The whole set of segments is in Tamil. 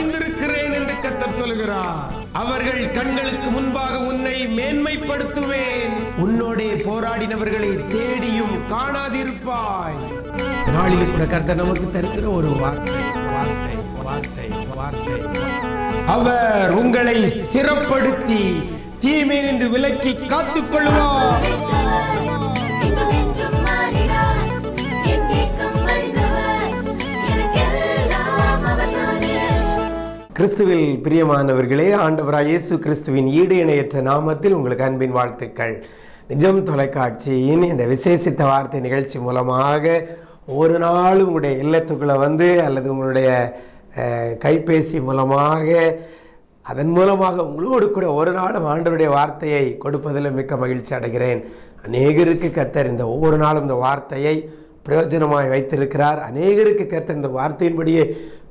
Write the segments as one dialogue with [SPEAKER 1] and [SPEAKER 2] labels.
[SPEAKER 1] வைந்திருக்கிறேன் என்று கத்தர் சொல்கிறார் அவர்கள் கண்களுக்கு முன்பாக உன்னை மேன்மைப்படுத்துவேன். உன்னோடே போராடினவர்களை தேடியும் காணாதிருப்பாய். நாளில் கூட கர்த்தர் நமக்கு தருகிற ஒரு வார்த்தை வார்த்தை வார்த்தை வார்த்தை. அவர் உங்களை ஸ்திரப்படுத்தி தீமை நின்று விலக்கி காத்துக் கொள்வார் கிறிஸ்துவில் பிரியமானவர்களே ஆண்டவராய் இயேசு கிறிஸ்துவின் ஈடு இணையற்ற நாமத்தில் உங்களுக்கு அன்பின் வாழ்த்துக்கள். நிஜம் தொலைக்காட்சியின் இந்த விசேஷித்த வார்த்தை நிகழ்ச்சி மூலமாக ஒரு நாள் உங்களுடைய இல்லத்துக்குள்ளே வந்து அல்லது உங்களுடைய கைபேசி மூலமாக அதன் மூலமாக உங்களோடு கூட ஒரு நாளும் ஆண்டவருடைய வார்த்தையை கொடுப்பதில் மிக்க மகிழ்ச்சி அடைகிறேன். அநேகருக்கு கத்தர் இந்த ஒவ்வொரு நாளும் இந்த வார்த்தையை பிரயோஜனமாய் வைத்திருக்கிறார். அநேகருக்கு கேட்ட இந்த வார்த்தையின்படியே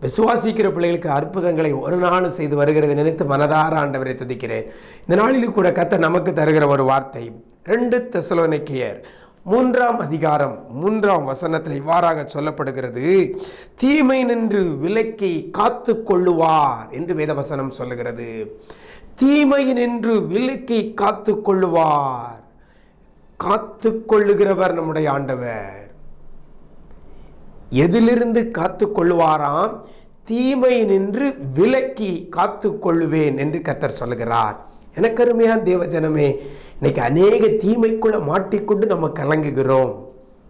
[SPEAKER 1] விசுவாசிக்கிற பிள்ளைகளுக்கு அற்புதங்களை ஒரு நாளும் செய்து வருகிறதை நினைத்து மனதார ஆண்டவரை துதிக்கிறேன். இந்த நாளிலும் கூட கத்த நமக்கு தருகிற ஒரு வார்த்தை ரெண்டு தெசலோனிக்கேயர் மூன்றாம் அதிகாரம் மூன்றாம் வசனத்தில் இவ்வாறாக சொல்லப்படுகிறது. தீமை நின்று விலக்கி காத்து கொள்ளுவார் என்று வேதவசனம் சொல்லுகிறது. தீமை நின்று விலக்கி காத்து கொள்ளுவார். காத்து கொள்ளுகிறவர் நம்முடைய ஆண்டவர். எதிலிருந்து காத்து கொள்வாராம் தீமை நின்று விலக்கி காத்து கொள்வேன் என்று கத்தர் சொல்லுகிறார். எனக்கருமையான தேவஜனமே இன்னைக்கு அநேக தீமைக்குள்ளே மாட்டிக்கொண்டு நம்ம கலங்குகிறோம்.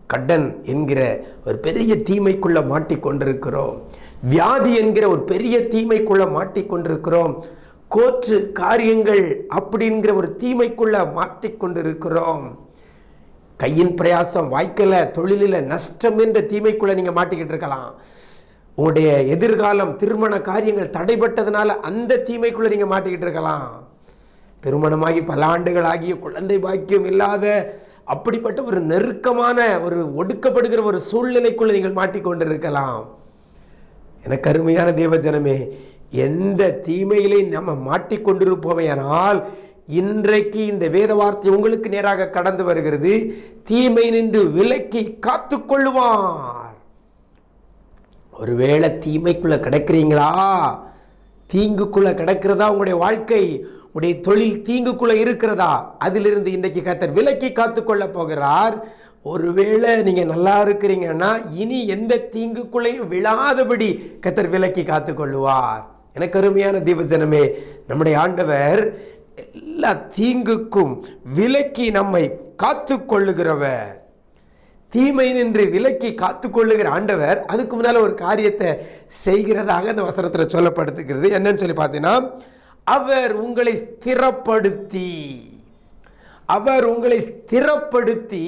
[SPEAKER 1] கடன் என்கிற ஒரு பெரிய தீமைக்குள்ளே மாட்டிக்கொண்டிருக்கிறோம். வியாதி என்கிற ஒரு பெரிய தீமைக்குள்ளே மாட்டிக்கொண்டிருக்கிறோம். கோற்று காரியங்கள் அப்படிங்கிற ஒரு தீமைக்குள்ளே மாட்டிக்கொண்டிருக்கிறோம். கையின் பிரயாசம் வாய்க்கல தொழிலில் நஷ்டம் என்ற தீமைக்குள்ளே நீங்கள் மாட்டிக்கிட்டு இருக்கலாம். உங்களுடைய எதிர்காலம் திருமண காரியங்கள் தடைப்பட்டதுனால அந்த தீமைக்குள்ளே நீங்கள் மாட்டிக்கிட்டு இருக்கலாம். திருமணமாகி பல ஆண்டுகள் ஆகிய குழந்தை பாக்கியம் இல்லாத அப்படிப்பட்ட ஒரு நெருக்கமான ஒரு ஒடுக்கப்படுகிற ஒரு சூழ்நிலைக்குள்ளே நீங்கள் மாட்டிக்கொண்டிருக்கலாம். எனக்கு அருமையான தேவஜனமே எந்த தீமையிலையும் நம்ம மாட்டிக்கொண்டிருப்போமையானால் இன்றைக்கு இந்த வேத வார்த்தை உங்களுக்கு நேராக கடந்து வருகிறது. தீமை நின்று விலக்கி காத்துக்கொள்வார் ஒருவேளை தீமைக்குள்ள கிடக்கிறீங்களா? தீங்குக்குள்ள கிடக்கிறதா உங்களுடைய வாழ்க்கை? உடைய தொழில் தீங்குக்குள்ள இருக்கிறதா? அதிலிருந்து இன்றைக்கு கத்தர் விலக்கி காத்துக்கொள்ள போகிறார். ஒருவேளை நீங்க நல்லா இருக்கிறீங்கன்னா இனி எந்த தீங்குக்குள்ளையும் விழாதபடி கத்தர் விலக்கி காத்துக்கொள்ளுவார். எனக்கு அருமையான தீபஜனமே நம்முடைய ஆண்டவர் எல்லா தீங்குக்கும் விலக்கி நம்மை காத்துக்கொள்ளுகிறவர். தீமை நின்று விலக்கி காத்துக்கொள்ளுகிற ஆண்டவர் அதுக்கு முன்னால் ஒரு காரியத்தை செய்கிறதாக அந்த வசனத்தில் சொல்லப்படுத்துகிறது. என்னன்னு சொல்லி பார்த்தீங்கன்னா அவர் உங்களை ஸ்திரப்படுத்தி அவர் உங்களை ஸ்திரப்படுத்தி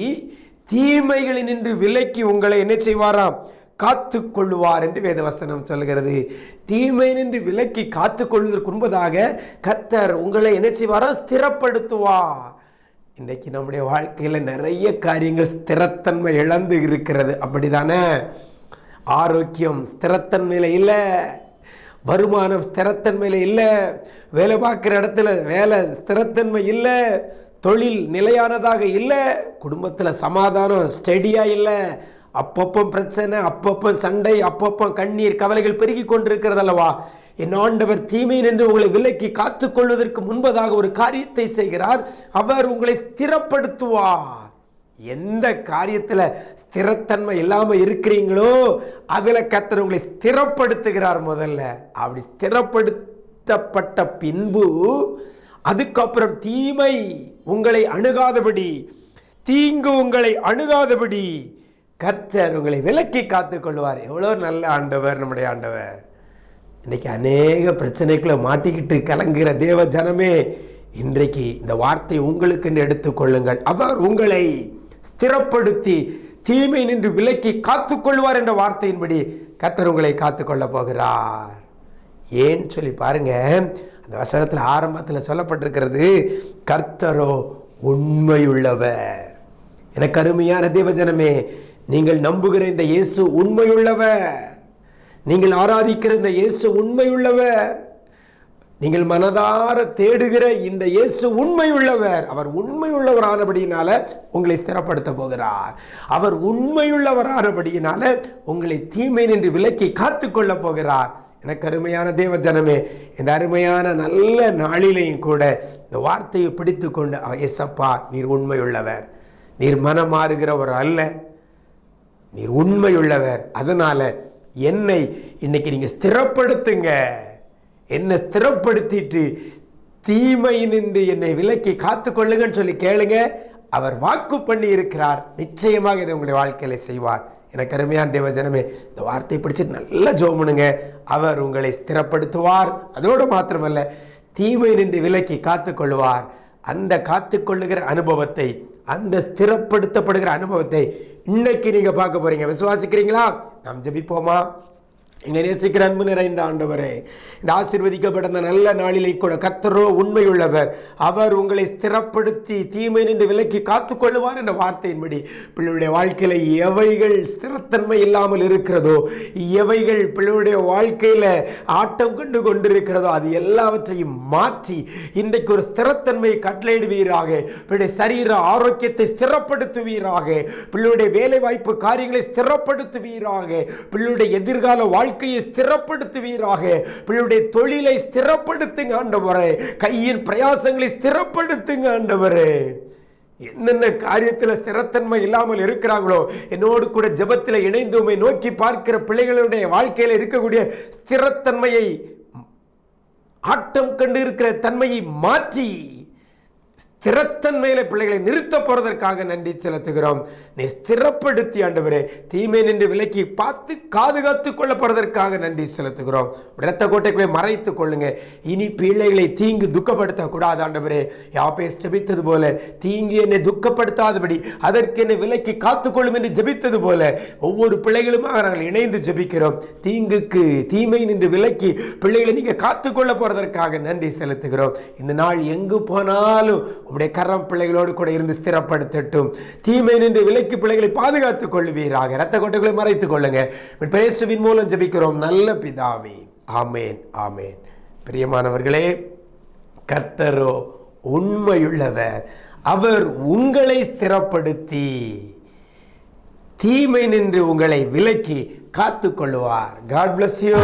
[SPEAKER 1] தீமைகளில் நின்று விலக்கி உங்களை என்ன செய்வாராம்? காத்து கொள்ளுவார் என்று வேதவசனம் சொல்கிறது. தீமை நின்று விலக்கி காத்து கொள்வதற்கு முன்பதாக கர்த்தர் உங்களை என்ன வர ஸ்திரப்படுத்துவார். இன்றைக்கு நம்முடைய வாழ்க்கையில் நிறைய காரியங்கள் ஸ்திரத்தன்மை இழந்து இருக்கிறது. அப்படிதானே? ஆரோக்கியம் ஸ்திரத்தன்மையில் இல்லை. வருமானம் ஸ்திரத்தன்மையில் இல்லை. வேலை பார்க்குற இடத்துல வேலை ஸ்திரத்தன்மை இல்லை. தொழில் நிலையானதாக இல்லை. குடும்பத்தில் சமாதானம் ஸ்டெடியாக இல்லை. அப்பப்போ பிரச்சனை அப்பப்போ சண்டை அப்பப்போ கண்ணீர் கவலைகள் பெருகி கொண்டிருக்கிறதல்லவா? என் ஆண்டவர் தீமை நின்று உங்களை விலக்கி காத்துக்கொள்வதற்கு முன்பதாக ஒரு காரியத்தை செய்கிறார். அவர் உங்களை ஸ்திரப்படுத்துவார். எந்த காரியத்தில் ஸ்திரத்தன்மை இல்லாமல் இருக்கிறீங்களோ அதில் கத்தர் உங்களை ஸ்திரப்படுத்துகிறார் முதல்ல. அப்படி ஸ்திரப்படுத்தப்பட்ட பின்பு அதுக்கப்புறம் தீமை உங்களை அணுகாதபடி தீங்கு உங்களை அணுகாதபடி கர்த்தர் உங்களை விலக்கி காத்துக்கொள்வார் எவ்வளோ நல்ல ஆண்டவர் நம்முடைய ஆண்டவர். இன்றைக்கி அநேக பிரச்சனைக்குள்ளே மாட்டிக்கிட்டு கலங்குகிற தேவ ஜனமே இன்றைக்கு இந்த வார்த்தை உங்களுக்குன்னு எடுத்துக்கொள்ளுங்கள் அவர் உங்களை ஸ்திரப்படுத்தி தீமை நின்று விலக்கி காத்துக்கொள்வார் என்ற வார்த்தையின்படி கர்த்தர் உங்களை காத்துக்கொள்ளப் போகிறார். ஏன்னு சொல்லி பாருங்க அந்த வசனத்தில் ஆரம்பத்தில் சொல்லப்பட்டிருக்கிறது கர்த்தரோ உண்மையுள்ளவர். எனக்கு அருமையான தேவஜனமே நீங்கள் நம்புகிற இந்த இயேசு உண்மையுள்ளவர். நீங்கள் ஆராதிக்கிற இந்த இயேசு உண்மையுள்ளவர். நீங்கள் மனதார தேடுகிற இந்த இயேசு உண்மையுள்ளவர். அவர் உண்மையுள்ளவரானபடியினால உங்களை ஸ்திரப்படுத்த போகிறார். அவர் உண்மையுள்ளவரானபடியினால உங்களை தீமை நின்று விலக்கி காத்துக்கொள்ள போகிறார். எனக்கு அருமையான தேவ ஜனமே இந்த அருமையான நல்ல நாளிலையும் கூட இந்த வார்த்தையை பிடித்து கொண்டு எஸ்அப்பா எசப்பா நீர் உண்மையுள்ளவர். நீர் மனம் மாறுகிறவர் அல்ல. நீர் உண்மையுள்ளவர். அதனால் என்னை இன்னைக்கு நீங்கள் ஸ்திரப்படுத்துங்க. என்னை ஸ்திரப்படுத்திட்டு தீமை நின்று என்னை விலக்கி காத்துக்கொள்ளுங்கன்னு சொல்லி கேளுங்க. அவர் வாக்கு பண்ணி இருக்கிறார். நிச்சயமாக இதை உங்களுடைய வாழ்க்கையில செய்வார். எனக்கு அருமையான தேவ ஜனமே இந்த வார்த்தையை பிடிச்சிட்டு நல்லா ஜோமனுங்க. அவர் உங்களை ஸ்திரப்படுத்துவார். அதோடு மாத்திரமல்ல தீமை நின்று விலக்கி காத்துக்கொள்வார் அந்த காத்துக்கொள்ளுகிற அனுபவத்தை அந்த ஸ்திரப்படுத்தப்படுகிற அனுபவத்தை இன்னைக்கு நீங்க பார்க்க போறீங்க. விசுவாசிக்கிறீங்களா? நாம் ஜபிப்போமா? எங்களை நேசிக்கிற அன்பு நிறைந்த ஆண்டவரே இந்த ஆசீர்வதிக்கப்பட்ட நல்ல நாளிலே கூட கத்தரோ உண்மையுள்ளவர். அவர் உங்களை ஸ்திரப்படுத்தி தீமை நின்று விலக்கி காத்துக்கொள்ளுவார் என்ற வார்த்தையின்படி பிள்ளையுடைய வாழ்க்கையில எவைகள் ஸ்திரத்தன்மை இல்லாமல் இருக்கிறதோ எவைகள் பிள்ளையுடைய வாழ்க்கையில ஆட்டம் கண்டு கொண்டிருக்கிறதோ அது எல்லாவற்றையும் மாற்றி இன்றைக்கு ஒரு ஸ்திரத்தன்மையை கட்டளையிடுவீராக. பிள்ளைய சரீர ஆரோக்கியத்தை ஸ்திரப்படுத்துவீராக. பிள்ளையுடைய வேலை வாய்ப்பு காரியங்களை ஸ்திரப்படுத்துவீராக. பிள்ளையுடைய எதிர்கால வாழ்க்கை வாழ்க்கையை ஸ்திரப்படுத்துவீராக. பிள்ளையுடைய தொழிலை ஸ்திரப்படுத்துங்க ஆண்டவரே. கையின் பிரயாசங்களை ஸ்திரப்படுத்துங்க ஆண்டவரே. என்னென்ன காரியத்தில் ஸ்திரத்தன்மை இல்லாமல் இருக்கிறாங்களோ என்னோடு கூட ஜெபத்தில் இணைந்து உண்மை நோக்கி பார்க்கிற பிள்ளைகளுடைய வாழ்க்கையில் இருக்கக்கூடிய ஸ்திரத்தன்மையை ஆட்டம் கண்டு இருக்கிற தன்மையை மாற்றி ஸ்திரத்தன்மையில பிள்ளைகளை நிறுத்த போறதற்காக நன்றி செலுத்துகிறோம். நீ ஸ்திரப்படுத்தி ஆண்டவரே தீமை நின்று விலக்கி பார்த்து பாதுகாத்து கொள்ள போறதற்காக நன்றி செலுத்துகிறோம். இரத்த கோட்டைக்குள்ளே மறைத்துக் கொள்ளுங்க. இனி பிள்ளைகளை தீங்கு துக்கப்படுத்த கூடாது ஆண்டவரே. யாப்பே ஜெபித்தது போல தீங்கு என்னை துக்கப்படுத்தாதபடி அதற்கு என்னை விலக்கி காத்துக்கொள்ளும் என்று ஜெபித்தது போல ஒவ்வொரு பிள்ளைகளுமாக நாங்கள் இணைந்து ஜெபிக்கிறோம். தீங்குக்கு தீமை நின்று விலக்கி பிள்ளைகளை நீங்க காத்துக்கொள்ள போறதற்காக நன்றி செலுத்துகிறோம். இந்த நாள் எங்கு போனாலும் உம்முடைய கரம் பிள்ளைகளோடு கூட இருந்து ஸ்திரப்படுத்தட்டும். தீமை நின்று விலைக்கு பிள்ளைகளை பாதுகாத்துக் கொள்வீராக. ரத்த கொட்டைகளை மறைத்துக் கொள்ளுங்க. பிரேசுவின் மூலம் ஜபிக்கிறோம். நல்ல பிதாவே. ஆமேன் ஆமேன். பிரியமானவர்களே கர்த்தரோ உண்மையுள்ளவர். அவர் உங்களை ஸ்திரப்படுத்தி தீமை நின்று உங்களை விலக்கி காத்துக்கொள்வார் காட் பிளஸ்
[SPEAKER 2] யூ